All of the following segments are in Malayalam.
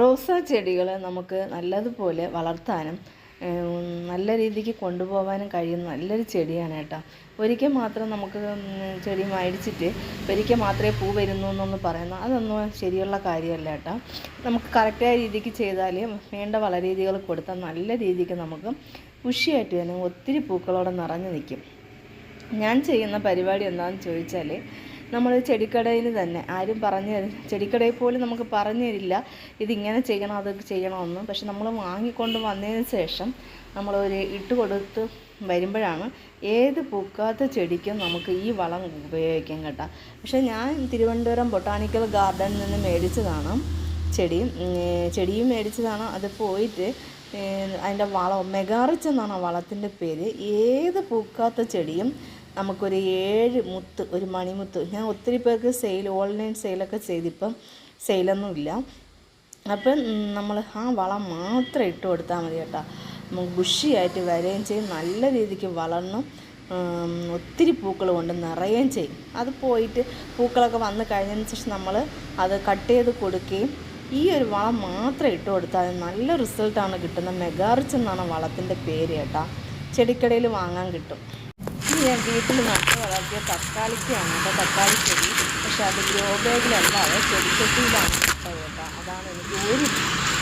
റോസാ ചെടികൾ നമുക്ക് നല്ലതുപോലെ വളർത്താനും നല്ല രീതിക്ക് കൊണ്ടുപോകാനും കഴിയുന്ന നല്ലൊരു ചെടിയാണ് കേട്ടോ. ഒരിക്കൽ മാത്രം നമുക്ക് ചെടി മേടിച്ചിട്ട് ഒരിക്കൽ മാത്രമേ പൂ വരുന്നു എന്നൊന്ന് പറയുന്നു അതൊന്നും ശരിയുള്ള കാര്യമല്ല കേട്ടോ. നമുക്ക് കറക്റ്റായ രീതിക്ക് ചെയ്താൽ വേണ്ട വളരീതികൾ കൊടുത്താൽ നല്ല രീതിക്ക് നമുക്ക് പുഷിയായിട്ട് തന്നെ ഒത്തിരി പൂക്കളോടെ നിറഞ്ഞു നിൽക്കും. ഞാൻ ചെയ്യുന്ന പരിപാടി എന്താണെന്ന് ചോദിച്ചാൽ നമ്മൾ ചെടിക്കടയിൽ തന്നെ. ആരും പറഞ്ഞു തരും ചെടിക്കടയിൽ പോലും നമുക്ക് പറഞ്ഞു തരില്ല. ഇതിങ്ങനെ ചെയ്യണം അത് ചെയ്യണമെന്ന്. പക്ഷെ നമ്മൾ വാങ്ങിക്കൊണ്ട് വന്നതിന് ശേഷം നമ്മൾ ഒരു ഇട്ട് കൊടുത്ത് വരുമ്പോഴാണ് ഏത് പൂക്കാത്ത ചെടിക്കും നമുക്ക് ഈ വളം ഉപയോഗിക്കാൻ കേട്ടോ. പക്ഷേ ഞാൻ തിരുവനന്തപുരം ബൊട്ടാണിക്കൽ ഗാർഡനിൽ നിന്ന് മേടിച്ചതാണ് ചെടി. ചെടിയും മേടിച്ചതാണ്. അത് പോയിട്ട് അതിന്റെ വളം മെഗാറിച്ച് എന്നാണ് ആ വളത്തിന്റെ പേര്. ഏത് പൂക്കാത്ത ചെടിയും നമുക്കൊരു ഏഴ് മുത്ത് ഒരു മണിമുത്ത്. ഞാൻ ഒത്തിരി പേർക്ക് സെയിൽ ഓൺലൈൻ സെയിലൊക്കെ ചെയ്തിപ്പം സെയിലൊന്നുമില്ല. അപ്പം നമ്മൾ ആ വളം മാത്രം ഇട്ട് കൊടുത്താൽ മതി കേട്ടോ. ബുഷിയായിട്ട് വരികയും ചെയ്യും നല്ല രീതിക്ക് വളർന്നും ഒത്തിരി പൂക്കൾ കൊണ്ട് നിറയുകയും ചെയ്യും. അത് പോയിട്ട് പൂക്കളൊക്കെ വന്ന് കഴിഞ്ഞതിന് ശേഷം നമ്മൾ അത് കട്ട് ചെയ്ത് കൊടുക്കുകയും ഈ ഒരു വളം മാത്രം ഇട്ട് കൊടുത്താൽ നല്ല റിസൾട്ടാണ് കിട്ടുന്നത്. മെഗാറിച്ച് എന്നാണ് വളത്തിന്റെ പേര് കേട്ടോ. ചെടിക്കടയിൽ വാങ്ങാൻ കിട്ടും. ഇത് ഞാൻ വീട്ടിൽ നട്ട് വളർത്തിയ തക്കാളിക്കാണ്. കേട്ടോ തക്കാളി ചെടി. പക്ഷെ അത് ഗ്രോ ബാഗിലല്ലാതെ ചെടിച്ചട്ടിയിലാണ് നട്ടത് കേട്ടോ. അതാണ് എനിക്ക് ഒരു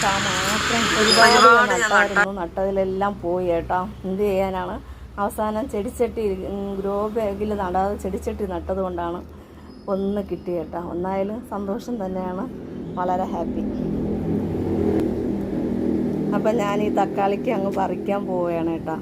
കാ മാത്രം ഒരുപാട് നട്ടായിരുന്നു. നട്ടതിലെല്ലാം പോയി കേട്ടോ. എന്ത് ചെയ്യാനാണ്? അവസാനം ചെടിച്ചട്ടി ഗ്രോ ബാഗിൽ നടാതെ ചെടിച്ചട്ടി നട്ടത് കൊണ്ടാണ് ഒന്ന് കിട്ടി കേട്ടോ. ഒന്നായാലും സന്തോഷം തന്നെയാണ്. വളരെ ഹാപ്പി. അപ്പം ഞാൻ ഈ തക്കാളിക്ക് അങ്ങ് പറിക്കാൻ പോവുകയാണ് കേട്ടോ.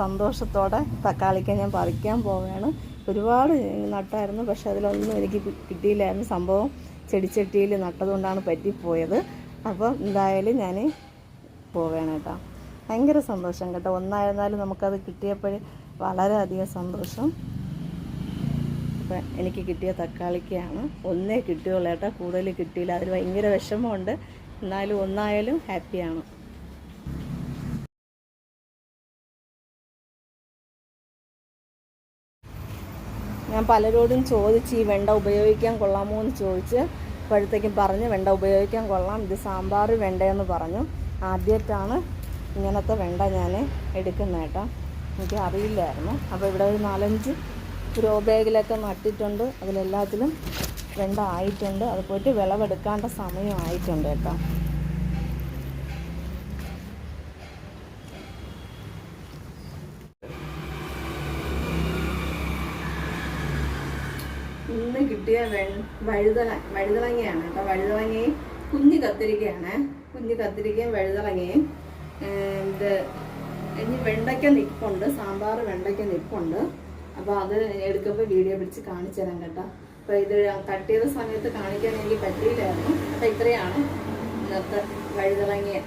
സന്തോഷത്തോടെ തക്കാളിക്ക ഞാൻ പറിക്കാൻ പോവുകയാണ്. ഒരുപാട് നട്ടായിരുന്നു പക്ഷെ അതിലൊന്നും എനിക്ക് കിട്ടിയില്ലായിരുന്നു. സംഭവം ചെടിച്ചട്ടിയിൽ നട്ടതുകൊണ്ടാണ് പറ്റിപ്പോയത്. അപ്പോൾ എന്തായാലും ഞാൻ പോവുകയാണ് കേട്ടോ. ഭയങ്കര സന്തോഷം കേട്ടോ. ഒന്നായിരുന്നാലും നമുക്കത് കിട്ടിയപ്പോൾ വളരെയധികം സന്തോഷം. അപ്പം എനിക്ക് കിട്ടിയ തക്കാളിക്കയാണ് ഒന്നേ കിട്ടിയുള്ളൂ കേട്ടോ. കൂടുതൽ കിട്ടിയില്ല. അതിൽ ഭയങ്കര വിഷമമുണ്ട്. എന്നാലും ഒന്നായാലും ഹാപ്പിയാണ്. ഞാൻ പലരോടും ചോദിച്ച് ഈ വെണ്ട ഉപയോഗിക്കാൻ കൊള്ളാമോ എന്ന് ചോദിച്ച് അപ്പോഴത്തേക്കും പറഞ്ഞ് വെണ്ട ഉപയോഗിക്കാൻ കൊള്ളാം. ഇത് സാമ്പാർ വെണ്ടയെന്ന് പറഞ്ഞു. ആദ്യമായിട്ടാണ് ഇങ്ങനത്തെ വെണ്ട ഞാൻ എടുക്കുന്ന കേട്ടോ. എനിക്ക് അറിയില്ലായിരുന്നു. അപ്പോൾ ഇവിടെ ഒരു നാലഞ്ച് ഗ്രോ ബാഗിലൊക്കെ നട്ടിട്ടുണ്ട്. അതിലെല്ലാത്തിലും വെണ്ട ആയിട്ടുണ്ട്. അത് പോയിട്ട് വിളവെടുക്കാണ്ട സമയം ആയിട്ടുണ്ട് കേട്ടോ. ഇന്ന് കിട്ടിയ വെ വഴുതന വഴുതളങ്ങയാണ് കേട്ടോ. വഴുതളങ്ങയും കുഞ്ഞു കത്തിരിക്കയാണ്. കുഞ്ഞു കത്തിരിക്കയും വഴുതളങ്ങയും ഇത് ഇനി വെണ്ടയ്ക്ക നിൽപ്പുണ്ട് സാമ്പാർ വെണ്ടയ്ക്ക നിൽപ്പുണ്ട് അപ്പോൾ അത് എടുക്കുമ്പോൾ വീഡിയോ പിടിച്ച് കാണിച്ചു തരാം കേട്ടോ. അപ്പോൾ ഇത് കട്ട് ചെയ്ത സമയത്ത് കാണിക്കാൻ എനിക്ക് പറ്റിയില്ലായിരുന്നു. അപ്പോൾ ഇത്രയാണ് ഇന്നത്തെ വഴുതളങ്ങിയ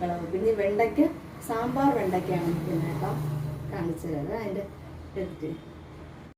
വിളവ്. പിന്നെ വെണ്ടയ്ക്ക സാമ്പാർ വെണ്ടയ്ക്കയാണ് പിന്നെ കേട്ടോ കാണിച്ചു തരാം. അതിന്റെ എടുത്ത്